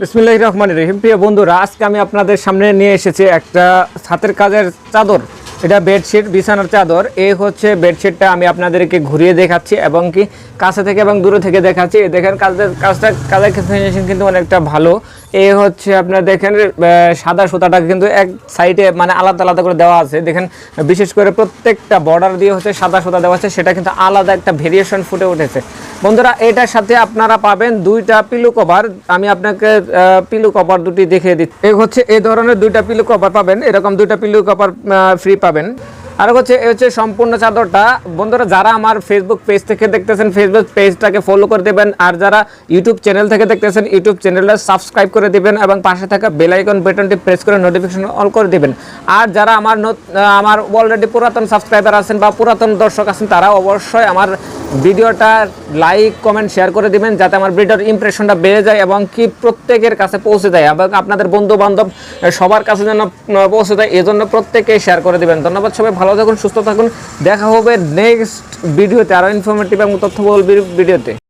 বিসমিল্লাহ রহমান রহিম। প্রিয় বন্ধুরা, আজকে আমি আপনাদের সামনে নিয়ে এসেছি একটা ছাতের কাজের চাদর। এটা বেডশিট, বিছানার চাদর। এই হচ্ছে বেডশিটটা আমি আপনাদেরকে ঘুরিয়ে দেখাচ্ছি এবং কি কাছে থেকে এবং দূরে থেকে দেখাচ্ছি। দেখেন কাজের কাজটা কাজের কিন্তু অনেকটা ভালো। এই হচ্ছে আপনার দেখেন সাদা সুতাটা কিন্তু এক সাইডে মানে আলাদা আলাদা করে দেওয়া আছে। দেখেন, বিশেষ করে প্রত্যেকটা বর্ডার দিয়ে হচ্ছে সাদা সুতা দেওয়া আছে, সেটা কিন্তু আলাদা একটা ভেরিয়েশন ফুটে উঠেছে। বন্ধুরা, এটার সাথে আপনারা পাবেন দুইটা পিলু কভার আমি আপনাকে পিলু কভার দুটি দেখিয়ে দিচ্ছি। হচ্ছে এই ধরনের দুইটা পিলু কভার পাবেন। এরকম দুইটা পিলু কভার ফ্রি পাবেন। আর হচ্ছে, এই হচ্ছে সম্পূর্ণ চাদরটা। বন্ধুরা, যারা আমার ফেসবুক পেজ থেকে দেখতেছেন ফেসবুক পেজটাকে ফলো করে দেবেন, আর যারা ইউটিউব চ্যানেল থেকে দেখতেছেন ইউটিউব চ্যানেলটা সাবস্ক্রাইব করে দেবেন এবং পাশে থাকা বেল আইকন বাটনটি প্রেস করে নোটিফিকেশন অন করে দিবেন। আর যারা আমার আমার অলরেডি পুরাতন সাবস্ক্রাইবার আছেন বা পুরাতন দর্শক আছেন, তারা অবশ্যই আমার ভিডিওটা লাইক কমেন্ট শেয়ার করে দিবেন, যাতে আমার ভিডিওর ইমপ্রেশনটা বেড়ে যায় এবং কি প্রত্যেকের কাছে পৌঁছে যায় এবং আপনাদের বন্ধু বান্ধব সবার কাছে যেন পৌঁছে যায় এই জন্য প্রত্যেকে শেয়ার করে দিবেন। ধন্যবাদ সবাই ভালো থাকুন সুস্থ থাকুন। দেখা হবে নেক্সট ভিডিওতে আরও ইনফরমেটিভ এবং তথ্যবহুল ভিডিওতে